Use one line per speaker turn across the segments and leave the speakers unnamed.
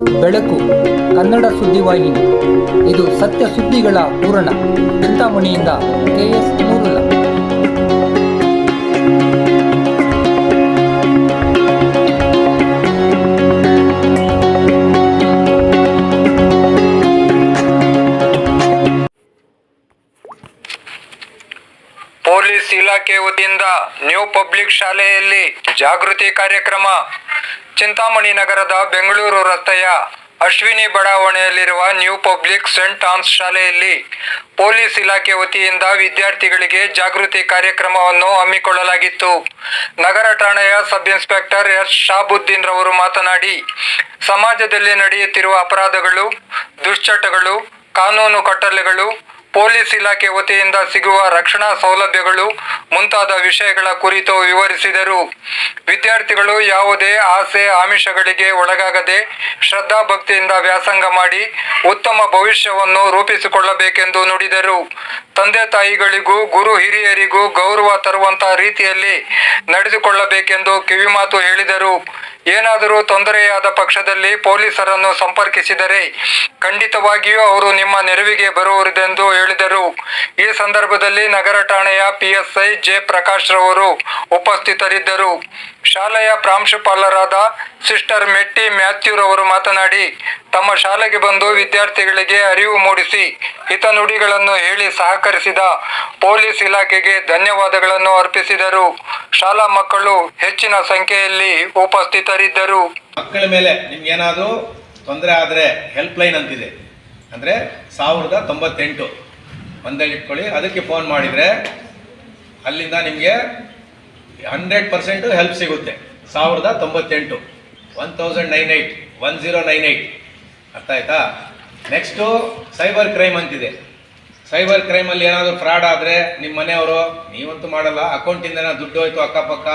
ಬೆಳಕು, ಕನ್ನಡ ಸುದ್ದಿವಾಹಿನಿ ಇದು ಸತ್ಯ ಸುದ್ದಿಗಳ ಪೂರಣ ಚಿಂತಾಮಣಿಯಿಂದ ಕೆಎಸ್ ನೂರುಲ್ಲ
ಪೊಲೀಸ್ ಇಲಾಖೆ ವತಿಯಿಂದ ನ್ಯೂ ಪಬ್ಲಿಕ್ ಶಾಲೆಯಲ್ಲಿ ಜಾಗೃತಿ ಕಾರ್ಯಕ್ರಮ ಚಿಂತಾಮಣಿ ನಗರದ ಬೆಂಗಳೂರು ರಸ್ತೆಯ ಅಶ್ವಿನಿ ಬಡಾವಣೆಯಲ್ಲಿರುವ ನ್ಯೂ ಪಬ್ಲಿಕ್ ಸೆಂಟ್ ಥಾಮ್ಸ್ ಶಾಲೆಯಲ್ಲಿ ಪೊಲೀಸ್ ಇಲಾಖೆ ವತಿಯಿಂದ ವಿದ್ಯಾರ್ಥಿಗಳಿಗೆ ಜಾಗೃತಿ ಕಾರ್ಯಕ್ರಮವನ್ನು ಹಮ್ಮಿಕೊಳ್ಳಲಾಗಿತ್ತು. ನಗರ ಠಾಣೆಯ ಸಬ್ ಇನ್ಸ್ಪೆಕ್ಟರ್ ಎಸ್ ಶಾಬುದ್ದೀನ್ ರವರು ಮಾತನಾಡಿ, ಸಮಾಜದಲ್ಲಿ ನಡೆಯುತ್ತಿರುವ ಅಪರಾಧಗಳು, ದುಶ್ಚಟಗಳು, ಕಾನೂನು ಕಟ್ಟಲೆಗಳು ಪೊಲೀಸ್ ಇಲಾಖೆ ವತಿಯಿಂದ ಸಿಗುವ ರಕ್ಷಣಾ ಸೌಲಭ್ಯಗಳು ಮುಂತಾದ ವಿಷಯಗಳ ಕುರಿತು ವಿವರಿಸಿದರು. ವಿದ್ಯಾರ್ಥಿಗಳು ಯಾವುದೇ ಆಸೆ ಆಮಿಷಗಳಿಗೆ ಒಳಗಾಗದೆ ಶ್ರದ್ಧಾಭಕ್ತಿಯಿಂದ ವ್ಯಾಸಂಗ ಮಾಡಿ ಉತ್ತಮ ಭವಿಷ್ಯವನ್ನು ರೂಪಿಸಿಕೊಳ್ಳಬೇಕೆಂದು ನುಡಿದರು. ತಂದೆ ತಾಯಿಗಳಿಗೂ ಗುರು ಹಿರಿಯರಿಗೂ ಗೌರವ ತರುವಂತಹ ರೀತಿಯಲ್ಲಿ ನಡೆದುಕೊಳ್ಳಬೇಕೆಂದು ಕಿವಿಮಾತು ಹೇಳಿದರು. ಏನಾದರೂ ತೊಂದರೆಯಾದ ಪಕ್ಷದಲ್ಲಿ ಪೊಲೀಸರನ್ನು ಸಂಪರ್ಕಿಸಿದರೆ ಖಂಡಿತವಾಗಿಯೂ ಅವರು ನಿಮ್ಮ ನೆರವಿಗೆ ಬರುವರೆಂದು ಹೇಳಿದರು. ಈ ಸಂದರ್ಭದಲ್ಲಿ ನಗರ ಠಾಣೆಯ ಪಿಎಸ್ಐ ಜೆ ಪ್ರಕಾಶ್ ರವರು ಉಪಸ್ಥಿತರಿದ್ದರು. ಶಾಲೆಯ ಪ್ರಾಂಶುಪಾಲರಾದ ಸಿಸ್ಟರ್ ಮೆಟ್ಟಿ ಮ್ಯಾಥ್ಯೂ ರವರು ಮಾತನಾಡಿ ತಮ್ಮ ಶಾಲೆಗೆ ಬಂದು ವಿದ್ಯಾರ್ಥಿಗಳಿಗೆ ಅರಿವು ಮೂಡಿಸಿ ಹಿತನುಡಿಗಳನ್ನು ಹೇಳಿ ಸಹಕರಿಸಿದ ಪೊಲೀಸ್ ಇಲಾಖೆಗೆ ಧನ್ಯವಾದಗಳನ್ನು ಅರ್ಪಿಸಿದರು. ಶಾಲಾ ಮಕ್ಕಳು ಹೆಚ್ಚಿನ ಸಂಖ್ಯೆಯಲ್ಲಿ ಉಪಸ್ಥಿತರಿದ್ದರು.
ಮಕ್ಕಳ ಮೇಲೆ ನಿಮ್ಗೇನಾದರೂ ತೊಂದರೆ ಆದರೆ ಹೆಲ್ಪ್ ಲೈನ್ ಅಂತಿದೆ. ಅಂದರೆ ಸಾವಿರದ ತೊಂಬತ್ತೆಂಟು. ಒಂದಲ್ಲಿ ಅದಕ್ಕೆ ಫೋನ್ ಮಾಡಿದರೆ ಅಲ್ಲಿಂದ ನಿಮಗೆ ಹಂಡ್ರೆಡ್ ಪರ್ಸೆಂಟು ಹೆಲ್ಪ್ ಸಿಗುತ್ತೆ. ಸಾವಿರದ ತೊಂಬತ್ತೆಂಟು. One thousand nine eight one zero nine eight ಅರ್ಥ ಆಯ್ತಾ? ನೆಕ್ಸ್ಟು ಸೈಬರ್ ಕ್ರೈಮ್ ಅಂತಿದೆ. ಸೈಬರ್ ಕ್ರೈಮಲ್ಲಿ ಏನಾದರೂ ಫ್ರಾಡ್ ಆದರೆ ನಿಮ್ಮ ಮನೆಯವರು, ನೀವಂತೂ ಮಾಡಲ್ಲ ಅಕೌಂಟಿಂದ ದುಡ್ಡು ಹೋಯ್ತು ಅಕ್ಕಪಕ್ಕ,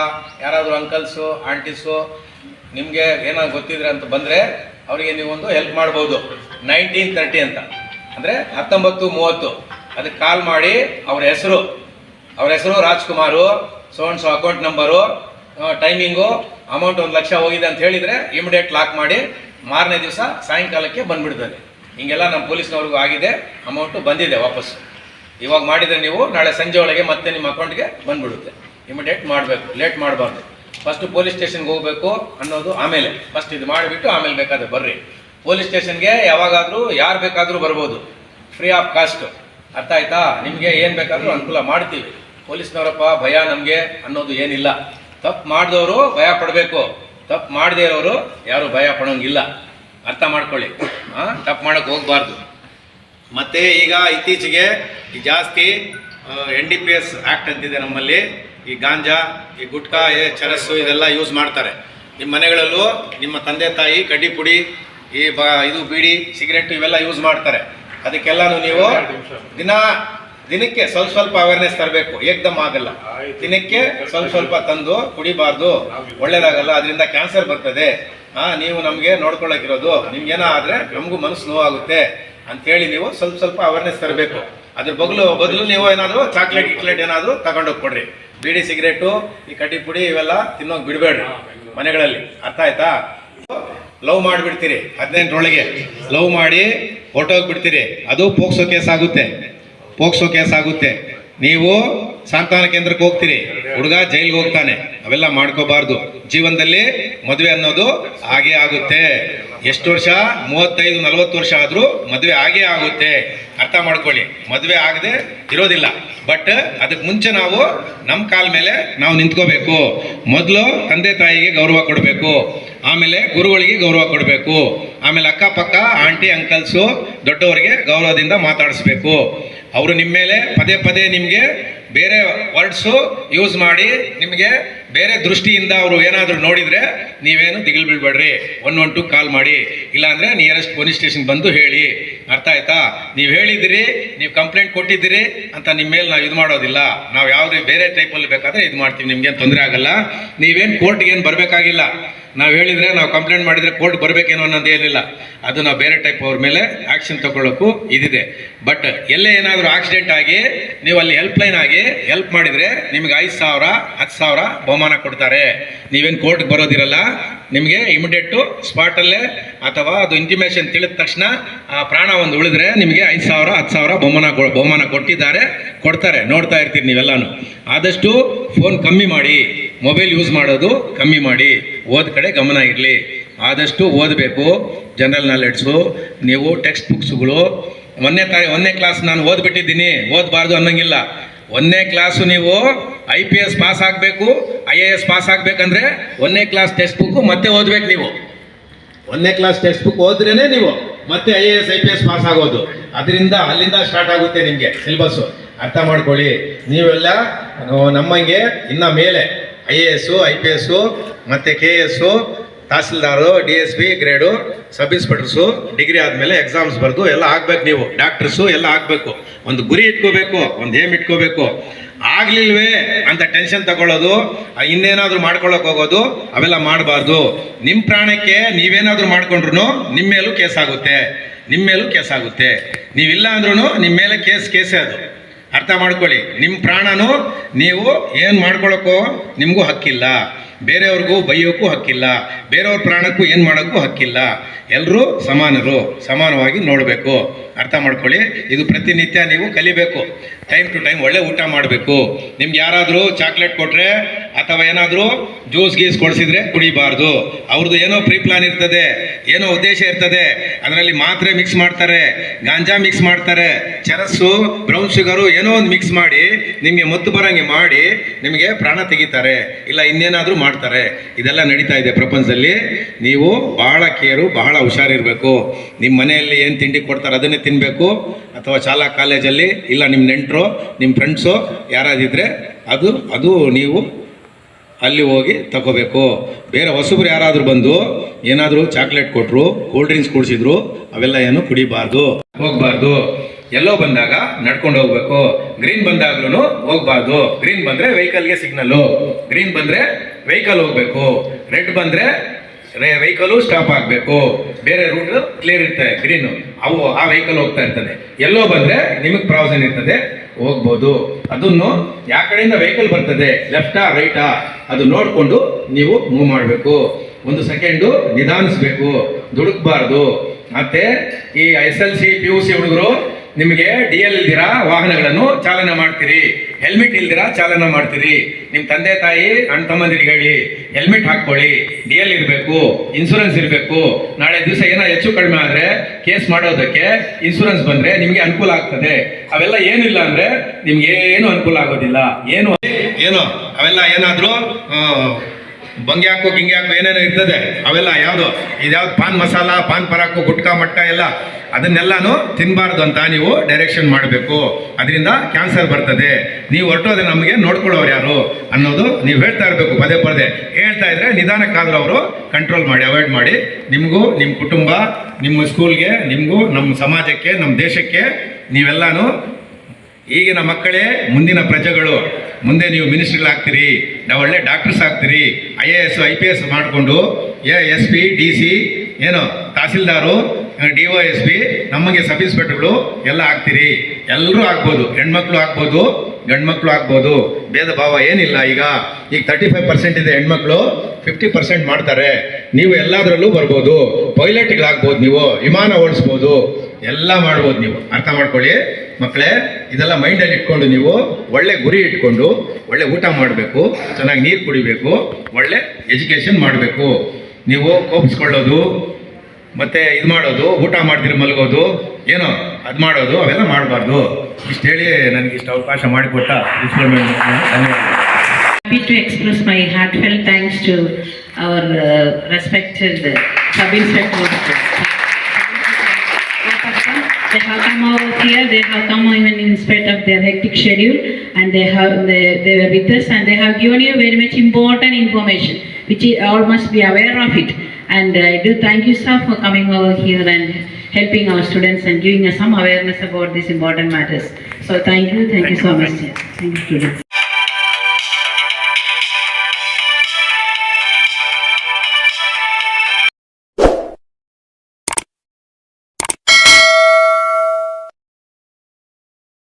ಯಾರಾದರೂ ಅಂಕಲ್ಸು ಆಂಟೀಸು ನಿಮಗೆ ಏನಾದ್ರು ಗೊತ್ತಿದ್ರೆ ಅಂತ ಬಂದರೆ ಅವರಿಗೆ ನೀವೊಂದು ಹೆಲ್ಪ್ ಮಾಡ್ಬೋದು. ನೈನ್ಟೀನ್ ತರ್ಟಿ ಅಂತ. ಅಂದರೆ ಹತ್ತೊಂಬತ್ತು ಮೂವತ್ತು. ಅದಕ್ಕೆ ಕಾಲ್ ಮಾಡಿ ಅವ್ರ ಹೆಸರು. ಅವ್ರ ಹೆಸರು ರಾಜ್ಕುಮಾರು ಸೋನ್ ಸೊ ಅಕೌಂಟ್ ನಂಬರು ಟೈಮಿಂಗು ಅಮೌಂಟ್ ಒಂದು ಲಕ್ಷ ಹೋಗಿದೆ ಅಂತ ಹೇಳಿದರೆ ಇಮಿಡಿಯೇಟ್ ಲಾಕ್ ಮಾಡಿ ಮಾರನೇ ದಿವಸ ಸಾಯಂಕಾಲಕ್ಕೆ ಬಂದ್ಬಿಡ್ತಾರೆ. ಹಿಂಗೆಲ್ಲ ನಮ್ಮ ಪೊಲೀಸ್ನವ್ರಿಗೂ ಆಗಿದೆ, ಅಮೌಂಟು ಬಂದಿದೆ ವಾಪಸ್ಸು ಇವಾಗ ಮಾಡಿದರೆ ನೀವು ನಾಳೆ ಸಂಜೆ ಒಳಗೆ ಮತ್ತೆ ನಿಮ್ಮ ಅಕೌಂಟ್ಗೆ ಬಂದ್ಬಿಡುತ್ತೆ. ಇಮಿಡಿಯೇಟ್ ಮಾಡಬೇಕು, ಲೇಟ್ ಮಾಡಬಾರ್ದು. ಫಸ್ಟು ಪೊಲೀಸ್ ಸ್ಟೇಷನ್ಗೆ ಹೋಗಬೇಕು ಅನ್ನೋದು ಆಮೇಲೆ. ಫಸ್ಟ್ ಇದು ಮಾಡಿಬಿಟ್ಟು ಆಮೇಲೆ ಬೇಕಾದ್ರೆ ಬರ್ರಿ. ಪೊಲೀಸ್ ಸ್ಟೇಷನ್ಗೆ ಯಾವಾಗಾದರೂ, ಯಾರು ಬೇಕಾದರೂ ಬರ್ಬೋದು. ಫ್ರೀ ಆಫ್ ಕಾಸ್ಟ್ ಅರ್ಥ ಆಯ್ತಾ? ನಿಮಗೆ ಏನು ಬೇಕಾದರೂ ಅನುಕೂಲ ಮಾಡ್ತೀವಿ. ಪೊಲೀಸ್ನವರಪ್ಪ, ಭಯ ನಮಗೆ ಅನ್ನೋದು ಏನಿಲ್ಲ. ತಪ್ಪು ಮಾಡಿದವರು ಭಯ ಪಡಬೇಕು. ತಪ್ಪು ಮಾಡದೇ ಇರೋರು ಯಾರು ಭಯ ಪಡೋಂಗಿಲ್ಲ. ಅರ್ಥ ಮಾಡ್ಕೊಳ್ಳಿ. ಹಾಂ ತಪ್ಪು ಮಾಡೋಕ್ಕೆ ಹೋಗಬಾರ್ದು. ಮತ್ತು ಈಗ ಇತ್ತೀಚೆಗೆ ಈ ಜಾಸ್ತಿ N D P S act ಅಂತಿದೆ ನಮ್ಮಲ್ಲಿ. ಈ ಗಾಂಜಾ ಈ ಗುಟ್ಕಾ ಏ ಚರಸ್ಸು ಇದೆಲ್ಲ ಯೂಸ್ ಮಾಡ್ತಾರೆ. ನಿಮ್ಮ ಮನೆಗಳಲ್ಲೂ ನಿಮ್ಮ ತಂದೆ ತಾಯಿ ಕಡ್ಡಿ ಪುಡಿ ಈ ಬ ಇದು ಬೀಡಿ ಸಿಗರೆಟ್ ಇವೆಲ್ಲ ಯೂಸ್ ಮಾಡ್ತಾರೆ. ಅದಕ್ಕೆಲ್ಲನೂ ನೀವು ದಿನ ದಿನಕ್ಕೆ ಸ್ವಲ್ಪ ಸ್ವಲ್ಪ ಅವೇರ್ನೆಸ್ ತರಬೇಕು. ಏಕ್ದಮ್ ಆಗಲ್ಲ. ದಿನಕ್ಕೆ ಸ್ವಲ್ಪ ಸ್ವಲ್ಪ ತಂದು ಕುಡಿಬಾರ್ದು. ಒಳ್ಳೇದಾಗಲ್ಲ ಅದರಿಂದ ಕ್ಯಾನ್ಸರ್ ಬರ್ತದೆ. ಹಾ ನೀವು ನಮಗೆ ನೋಡ್ಕೊಳ್ಳೋಕ್ಕಿರೋದು ನಿಮ್ಗೇನೋ ಆದರೆ ನಮಗೂ ಮನಸ್ಸು ನೋವಾಗುತ್ತೆ. ಅಂತೇಳಿ ನೀವು ಸ್ವಲ್ಪ ಸ್ವಲ್ಪ ಅವೇರ್ನೆಸ್ ತರಬೇಕು. ಅದ್ರ ಬಗ್ಲು ಬದಲು ನೀವು ಏನಾದರೂ ಚಾಕ್ಲೇಟ್ ಗಿಕ್ಲೇಟ್ ಏನಾದರೂ ತಗೊಂಡೋಗಿ ಕೊಡ್ರಿ ಬೀಡಿ ಸಿಗರೇಟು ಈ ಕಟ್ಟಿ ಪುಡಿ ಇವೆಲ್ಲ ತಿನ್ನೋಕೆ ಬಿಡಬೇಡ್ರಿ ಮನೆಗಳಲ್ಲಿ. ಅರ್ಥ ಆಯ್ತಾ? ಲವ್ ಮಾಡಿಬಿಡ್ತೀರಿ. ಹದಿನೆಂಟರೊಳಗೆ ಲವ್ ಮಾಡಿ ಹೊರಟೋಗ್ಬಿಡ್ತೀರಿ. ಅದು ಪೋಕ್ಸೋ ಕೇಸ್ ಆಗುತ್ತೆ. ಪೋಕ್ಸೋ ಕೇಸ್ ಆಗುತ್ತೆ. ನೀವು ಸಾಂತ್ವನ ಕೇಂದ್ರಕ್ಕೆ ಹೋಗ್ತೀರಿ. ಹುಡುಗ ಜೈಲ್ಗೆ ಹೋಗ್ತಾನೆ. ಅವೆಲ್ಲ ಮಾಡ್ಕೋಬಾರ್ದು. ಜೀವನದಲ್ಲಿ ಮದುವೆ ಅನ್ನೋದು ಆಗೇ ಆಗುತ್ತೆ. ಎಷ್ಟು ವರ್ಷ? ಮೂವತ್ತೈದು, ನಲವತ್ತು ವರ್ಷ ಆದರೂ ಮದುವೆ ಆಗೇ ಆಗುತ್ತೆ. ಅರ್ಥ ಮಾಡ್ಕೊಳ್ಳಿ. ಮದುವೆ ಆಗದೆ ಇರೋದಿಲ್ಲ. ಬಟ್ ಅದಕ್ಕೆ ಮುಂಚೆ ನಾವು ನಮ್ಮ ಕಾಲ ಮೇಲೆ ನಾವು ನಿಂತ್ಕೋಬೇಕು. ಮೊದಲು ತಂದೆ ತಾಯಿಗೆ ಗೌರವ ಕೊಡಬೇಕು. ಆಮೇಲೆ ಗುರುಗಳಿಗೆ ಗೌರವ ಕೊಡಬೇಕು. ಆಮೇಲೆ ಅಕ್ಕಪಕ್ಕ ಆಂಟಿ, ಅಂಕಲ್ಸು, ದೊಡ್ಡವರಿಗೆ ಗೌರವದಿಂದ ಮಾತಾಡಿಸ್ಬೇಕು. ಅವರು ನಿಮ್ಮ ಮೇಲೆ ಪದೇ ಪದೇ ನಿಮಗೆ ಬೇರೆ ವರ್ಡ್ಸು ಯೂಸ್ ಮಾಡಿ ನಿಮಗೆ ಬೇರೆ ದೃಷ್ಟಿಯಿಂದ ಅವರು ಏನಾದರೂ ನೋಡಿದರೆ ನೀವೇನು ದಿಗಿಲು ಬೀಳ್ಬೇಡ್ರಿ ಒನ್ ಒನ್ ಟು ಕಾಲ್ ಮಾಡಿ. ಇಲ್ಲಾಂದರೆ ನಿಯರೆಸ್ಟ್ ಪೊಲೀಸ್ ಸ್ಟೇಷನ್ ಬಂದು ಹೇಳಿ. ಅರ್ಥ ಆಯ್ತಾ? ನೀವು ಹೇಳಿದಿರಿ ನೀವು ಕಂಪ್ಲೇಂಟ್ ಕೊಟ್ಟಿದ್ದೀರಿ ಅಂತ ನಿಮ್ಮ ಮೇಲೆ ನಾವು ಇದು ಮಾಡೋದಿಲ್ಲ. ನಾವು ಯಾವುದೇ ಬೇರೆ ಟೈಪಲ್ಲಿ ಬೇಕಾದರೆ ಇದು ಮಾಡ್ತೀವಿ. ನಿಮ್ಗೇನು ತೊಂದರೆ ಆಗಲ್ಲ. ನೀವೇನು ಕೋರ್ಟ್ಗೆ ಏನು ಬರಬೇಕಾಗಿಲ್ಲ. ನಾವು ಹೇಳಿದರೆ, ನಾವು ಕಂಪ್ಲೇಂಟ್ ಮಾಡಿದರೆ ಕೋರ್ಟ್ ಬರಬೇಕೇನೋ ಅನ್ನೋದು ಏನಿಲ್ಲ. ಅದು ನಾವು ಬೇರೆ ಟೈಪ್ ಅವ್ರ ಮೇಲೆ ಆ್ಯಕ್ಷನ್ ತಗೊಳ್ಳೋಕ್ಕೂ ಇದಿದೆ. ಬಟ್ ಎಲ್ಲೇ ಏನಾದರೂ ಆಕ್ಸಿಡೆಂಟ್ ಆಗಿ ನೀವು ಅಲ್ಲಿ ಹೆಲ್ಪ್ ಲೈನ್ ಆಗಿ ಹೆಲ್ಪ್ ಮಾಡಿದರೆ ನಿಮಗೆ ಐದು ಸಾವಿರ, ಹತ್ತು ಸಾವಿರ ಬಹುಮಾನ ಕೊಡ್ತಾರೆ. ನೀವೇನು ಕೋರ್ಟ್ಗೆ ಬರೋದಿರಲ್ಲ ನಿಮಗೆ ಇಮಿಡಿಯೇಟು ಸ್ಪಾಟಲ್ಲೇ ಅಥವಾ ಅದು ಇಂಟಿಮೇಷನ್ ತಿಳಿದ ತಕ್ಷಣ ಆ ಪ್ರಾಣ ಒಂದು ಉಳಿದ್ರೆ ನಿಮಗೆ ಐದು ಸಾವಿರ, ಹತ್ತು ಸಾವಿರ ಬಹುಮಾನ ಬಹುಮಾನ ಕೊಟ್ಟಿದ್ದಾರೆ, ಕೊಡ್ತಾರೆ. ನೋಡ್ತಾ ಇರ್ತೀರಿ ನೀವೆಲ್ಲಾನು. ಆದಷ್ಟು ಫೋನ್ ಕಮ್ಮಿ ಮಾಡಿ ಮೊಬೈಲ್ ಯೂಸ್ ಮಾಡೋದು ಕಮ್ಮಿ ಮಾಡಿ, ಓದ್ ಕಡೆ ಗಮನ ಇರಲಿ. ಆದಷ್ಟು ಓದಬೇಕು ಜನರಲ್ ನಾಲೆಡ್ಸು ನೀವು ಟೆಕ್ಸ್ಟ್ ಬುಕ್ಸ್ಗಳು ಒಂದನೇ ತಾಯಿ ಒಂದನೇ ಕ್ಲಾಸ್ ನಾನು ಓದ್ಬಿಟ್ಟಿದ್ದೀನಿ, ಓದಬಾರ್ದು ಅನ್ನಂಗಿಲ್ಲ. ಒಂದನೇ ಕ್ಲಾಸು ನೀವು ಐ ಪಿ ಎಸ್ ಪಾಸ್ ಆಗಬೇಕು ಐ ಎ ಎಸ್ ಪಾಸ್ ಆಗಬೇಕಂದ್ರೆ ಒಂದನೇ ಕ್ಲಾಸ್ ಟೆಕ್ಸ್ಟ್ ಬುಕ್ಕು ಮತ್ತೆ ಓದ್ಬೇಕು ನೀವು. ಒಂದನೇ ಕ್ಲಾಸ್ ಟೆಕ್ಸ್ಟ್ ಬುಕ್ ಓದ್ರೇನೆ ನೀವು ಮತ್ತೆ I A S I P S pass ಆಗೋದು. ಅದರಿಂದ ಅಲ್ಲಿಂದ ಸ್ಟಾರ್ಟ್ ಆಗುತ್ತೆ ನಿಮಗೆ ಸಿಲೆಬಸ್ಸು ಅರ್ಥ ಮಾಡ್ಕೊಳ್ಳಿ. ನೀವೆಲ್ಲ ನಾವು ನಮ್ಮಂಗೆ ಇನ್ನ ಮೇಲೆ I A S I P S ಮತ್ತು K S tahsildar D S P grade sub inspectors degree ಆದಮೇಲೆ ಎಕ್ಸಾಮ್ಸ್ ಬರೆದು ಎಲ್ಲ ಆಗ್ಬೇಕು ನೀವು. ಡಾಕ್ಟರ್ಸು ಎಲ್ಲ ಆಗಬೇಕು. ಒಂದು ಗುರಿ ಇಟ್ಕೋಬೇಕು, ಒಂದು ಏಮ್ ಇಟ್ಕೋಬೇಕು. ಆಗ್ಲಿಲ್ವೇ ಅಂತ ಟೆನ್ಷನ್ ತಗೊಳ್ಳೋದು ಇನ್ನೇನಾದರೂ ಮಾಡ್ಕೊಳ್ಳೋಕೆ ಹೋಗೋದು, ಅವೆಲ್ಲ ಮಾಡಬಾರ್ದು. ನಿಮ್ಮ ಪ್ರಾಣಕ್ಕೆ ನೀವೇನಾದ್ರೂ ಮಾಡ್ಕೊಂಡ್ರು ನಿಮ್ಮ ಮೇಲೂ ಕೇಸ್ ಆಗುತ್ತೆ. ನಿಮ್ಮ ಮೇಲೂ ಕೇಸ್ ಆಗುತ್ತೆ. ನೀವಿಲ್ಲ ಅಂದ್ರೂ ನಿಮ್ಮ ಮೇಲೆ ಕೇಸ್ ಕೇಸೇ ಅದು. ಅರ್ಥ ಮಾಡ್ಕೊಳ್ಳಿ. ನಿಮ್ಮ ಪ್ರಾಣನೂ ನೀವು ಏನು ಮಾಡ್ಕೊಳ್ಳೋಕ್ಕೋ ನಿಮಗೂ ಹಕ್ಕಿಲ್ಲ. ಬೇರೆಯವ್ರಿಗೂ ಬೈಯೋಕ್ಕೂ ಹಕ್ಕಿಲ್ಲ, ಬೇರೆಯವ್ರ ಪ್ರಾಣಕ್ಕೂ ಏನು ಮಾಡೋಕ್ಕೂ ಹಕ್ಕಿಲ್ಲ. ಎಲ್ಲರೂ ಸಮಾನರು, ಸಮಾನವಾಗಿ ನೋಡಬೇಕು. ಅರ್ಥ ಮಾಡ್ಕೊಳ್ಳಿ, ಇದು ಪ್ರತಿನಿತ್ಯ ನೀವು ಕಲಿಬೇಕು. ಟೈಮ್ ಟು ಟೈಮ್ ಒಳ್ಳೆ ಊಟ ಮಾಡಬೇಕು. ನಿಮ್ಗೆ ಯಾರಾದರೂ ಚಾಕ್ಲೇಟ್ ಕೊಟ್ಟರೆ ಅಥವಾ ಏನಾದರೂ ಜ್ಯೂಸ್ ಗೀಸ್ ಕೊಡಿಸಿದ್ರೆ ಕುಡಿಬಾರ್ದು. ಅವ್ರದ್ದು ಏನೋ ಪ್ರೀ ಪ್ಲಾನ್ ಇರ್ತದೆ, ಏನೋ ಉದ್ದೇಶ ಇರ್ತದೆ, ಅದರಲ್ಲಿ ಮಾತ್ರೆ ಮಿಕ್ಸ್ ಮಾಡ್ತಾರೆ, ಗಾಂಜಾ ಮಿಕ್ಸ್ ಮಾಡ್ತಾರೆ, ಚರಸ್ಸು ಬ್ರೌನ್ ಶುಗರು ಏನೋ ಒಂದು ಮಿಕ್ಸ್ ಮಾಡಿ, ನಿಮಗೆ ಮತ್ತು ಬರಂಗೆ ಮಾಡಿ, ನಿಮಗೆ ಪ್ರಾಣ ತೆಗಿತಾರೆ. ಇಲ್ಲ ಇನ್ನೇನಾದರೂ ಮಾಡ್ತಾರೆ. ಇದೆಲ್ಲ ನಡೀತಾ ಇದೆ ಪ್ರಪಂಚದಲ್ಲಿ. ನೀವು ಬಹಳ ಕೇರು, ಬಹಳ ಹುಷಾರಿರಬೇಕು. ನಿಮ್ಮ ಮನೆಯಲ್ಲಿ ಏನು ತಿಂಡಿ ಕೊಡ್ತಾರೆ ಅದನ್ನೇ ತಿನ್ನಬೇಕು ಅಥವಾ ಶಾಲಾ ಕಾಲೇಜಲ್ಲಿ, ಇಲ್ಲ ನಿಮ್ಮ ನೆಂಟರು ನಿಮ್ಮ ಫ್ರೆಂಡ್ಸು ಯಾರಾದಿದ್ದರೆ ಅದು ಅದು ನೀವು ಅಲ್ಲಿ ಹೋಗಿ ತಗೋಬೇಕು. ಬೇರೆ ಹೊಸಬ್ರು ಯಾರಾದರೂ ಬಂದು ಏನಾದರೂ ಚಾಕ್ಲೇಟ್ ಕೊಟ್ಟರು ಕೂಲ್ ಡ್ರಿಂಕ್ಸ್ ಕುಡಿಸಿದ್ರು, ಅವೆಲ್ಲ ಏನು ಕುಡಿಬಾರ್ದು. ಹೋಗ್ಬಾರ್ದು. ಎಲ್ಲೋ ಬಂದಾಗ ನಡ್ಕೊಂಡು ಹೋಗ್ಬೇಕು. ಗ್ರೀನ್ ಬಂದಾಗ್ಲೂ ಹೋಗ್ಬಾರ್ದು. ಗ್ರೀನ್ ಬಂದ್ರೆ ವೆಹಿಕಲ್ಗೆ ಸಿಗ್ನಲ್ಲು ಗ್ರೀನ್ ಬಂದ್ರೆ ವೆಹಿಕಲ್ ಹೋಗ್ಬೇಕು. ರೆಡ್ ಬಂದ್ರೆ ವೆಹಿಕಲು ಸ್ಟಾಪ್ ಆಗಬೇಕು. ಬೇರೆ ರೂಟ್ ಕ್ಲಿಯರ್ ಇರ್ತದೆ ಗ್ರೀನು ಅವು ಆ ವೆಹಿಕಲ್ ಹೋಗ್ತಾ ಇರ್ತದೆ. ಎಲ್ಲೋ ಬಂದ್ರೆ ನಿಮಗೆ ಪ್ರಾವಿಷನ್ ಇರ್ತದೆ, ಹೋಗ್ಬೋದು. ಅದನ್ನು ಯಾವ ಕಡೆಯಿಂದ ವೆಹಿಕಲ್ ಬರ್ತದೆ? ಲೆಫ್ಟಾ ರೈಟಾ ಅದು ನೋಡಿಕೊಂಡು ನೀವು ಮೂವ್ ಮಾಡಬೇಕು. ಒಂದು ಸೆಕೆಂಡು ನಿಧಾನಿಸ್ಬೇಕು. ದುಡುಕ್ಬಾರ್ದು. ಮತ್ತೆ ಈ S L C P U C ಹುಡುಗರು ನಿಮಗೆ ಡಿ ಎಲ್ ಇಲ್ದಿರಾ ವಾಹನಗಳನ್ನು ಚಾಲನೆ ಮಾಡ್ತೀರಿ. ಹೆಲ್ಮೆಟ್ ಇಲ್ದಿರಾ ಚಾಲನೆ ಮಾಡ್ತೀರಿ. ನಿಮ್ಮ ತಂದೆ, ತಾಯಿ, ಅಣ್ಣ, ತಮ್ಮಂದಿರಿಗೆ ಹೇಳಿ ಹೆಲ್ಮೆಟ್ ಹಾಕ್ಕೊಳ್ಳಿ. ಡಿ ಎಲ್ ಇರಬೇಕು ಇನ್ಸೂರೆನ್ಸ್ ಇರಬೇಕು. ನಾಳೆ ದಿವಸ ಏನೋ ಹೆಚ್ಚು ಕಡಿಮೆ ಆದರೆ ಕೇಸ್ ಮಾಡೋದಕ್ಕೆ ಇನ್ಸೂರೆನ್ಸ್ ಬಂದರೆ ನಿಮಗೆ ಅನುಕೂಲ ಆಗ್ತದೆ. ಅವೆಲ್ಲ ಏನಿಲ್ಲ ಅಂದರೆ ನಿಮ್ಗೆ ಏನು ಅನುಕೂಲ ಆಗೋದಿಲ್ಲ. ಏನು? ಏನು? ಅವೆಲ್ಲ ಏನಾದರೂ ಬಂಗೆ ಹಾಕೋ, ಗಿಂಗೆ ಏನೇನೋ ಇರ್ತದೆ. ಅವೆಲ್ಲ ಯಾವುದು? ಇದ್ಯಾವ್ದು? ಪಾನ್ ಮಸಾಲ, ಪಾನ್ ಪರಾಕು, ಗುಟ್ಕಾ ಮಟ್ಟ ಎಲ್ಲ ಅದನ್ನೆಲ್ಲಾನು ತಿನ್ನಬಾರ್ದು ಅಂತ ನೀವು ಡೈರೆಕ್ಷನ್ ಮಾಡಬೇಕು. ಅದರಿಂದ ಕ್ಯಾನ್ಸರ್ ಬರ್ತದೆ. ನೀವು ಹೊರಟೋದ್ರೆ ನಮಗೆ ನೋಡ್ಕೊಳ್ಳೋರು ಯಾರು ಅನ್ನೋದು ನೀವು ಹೇಳ್ತಾ ಇರಬೇಕು, ಪದೇ ಪದೇ. ಹೇಳ್ತಾ ಇದ್ರೆ ನಿಧಾನಕ್ಕಾದ್ರೂ ಅವರು ಕಂಟ್ರೋಲ್ ಮಾಡಿ ಅವಾಯ್ಡ್ ಮಾಡಿ. ನಿಮಗೂ ನಿಮ್ಮ ಕುಟುಂಬ, ನಿಮ್ಮ ಸ್ಕೂಲ್ಗೆ ನಿಮಗೂ, ನಮ್ಮ ಸಮಾಜಕ್ಕೆ, ನಮ್ಮ ದೇಶಕ್ಕೆ ನೀವೆಲ್ಲಾನು ಈಗಿನ ಮಕ್ಕಳೇ, ಮುಂದಿನ ಪ್ರಜೆಗಳು, ಮುಂದೆ ನೀವು ಮಿನಿಸ್ಟ್ರಿಗಳಾಗ್ತೀರಿ, ನಾವು ಒಳ್ಳೆ doctors ಆಗ್ತೀರಿ I A S I P S ಮಾಡಿಕೊಂಡು A S P D C ಏನು, tahsildar D Y S P ನಮಗೆ ಸಬ್ ಇನ್ಸ್ಪೆಕ್ಟರ್ಗಳು ಎಲ್ಲ ಆಗ್ತೀರಿ. ಎಲ್ಲರೂ ಆಗ್ಬೋದು. ಹೆಣ್ಮಕ್ಳು ಆಗ್ಬೋದು, ಗಂಡ್ಮಕ್ಳು ಆಗ್ಬೋದು. ಭೇದ ಭಾವ ಏನಿಲ್ಲ ಈಗ. ಈಗ ತರ್ಟಿ ಫೈವ್ ಪರ್ಸೆಂಟ್ ಇದೆ ಹೆಣ್ಮಕ್ಳು ಫಿಫ್ಟಿ ಪರ್ಸೆಂಟ್ ಮಾಡ್ತಾರೆ. ನೀವು ಎಲ್ಲದರಲ್ಲೂ ಬರ್ಬೋದು. ಪೈಲಟ್ಗಳಾಗ್ಬೋದು ನೀವು, ವಿಮಾನ ಓಡಿಸ್ಬೋದು. ಎಲ್ಲ ಮಾಡ್ಬೋದು ನೀವು. ಅರ್ಥ ಮಾಡ್ಕೊಳ್ಳಿ. ಮಕ್ಕಳೇ, ಇದೆಲ್ಲ ಮೈಂಡಲ್ಲಿ ಇಟ್ಕೊಂಡು ನೀವು ಒಳ್ಳೆ ಗುರಿ ಇಟ್ಕೊಂಡು, ಒಳ್ಳೆ ಊಟ ಮಾಡಬೇಕು, ಚೆನ್ನಾಗಿ ನೀರು ಕುಡಿಬೇಕು, ಒಳ್ಳೆ ಎಜುಕೇಷನ್ ಮಾಡಬೇಕು. ನೀವು ಕೋಪಿಸ್ಕೊಳ್ಳೋದು ಮತ್ತೆ ಇದು ಮಾಡೋದು ಊಟ ಮಾಡ್ತೀರಿ ಮಲಗೋದು ಏನೋ ಅದು ಮಾಡೋದು ಅವೆಲ್ಲ ಮಾಡಬಾರ್ದು ಇಷ್ಟು ಹೇಳಿ ನನಗೆ ಇಷ್ಟು ಅವಕಾಶ ಮಾಡಿಕೊಟ್ಟ
Happy to express my heartfelt thanks to our uh, respected uh, sub-inspector. They have come over here, they have come even in spite of their hectic schedule and they have, they, they were with us and they have given you very much important information which all must be aware of it. And uh, I do thank you sir for coming over here and helping our students and giving us some awareness about these important matters. So thank you, thank you so much. Thank you students.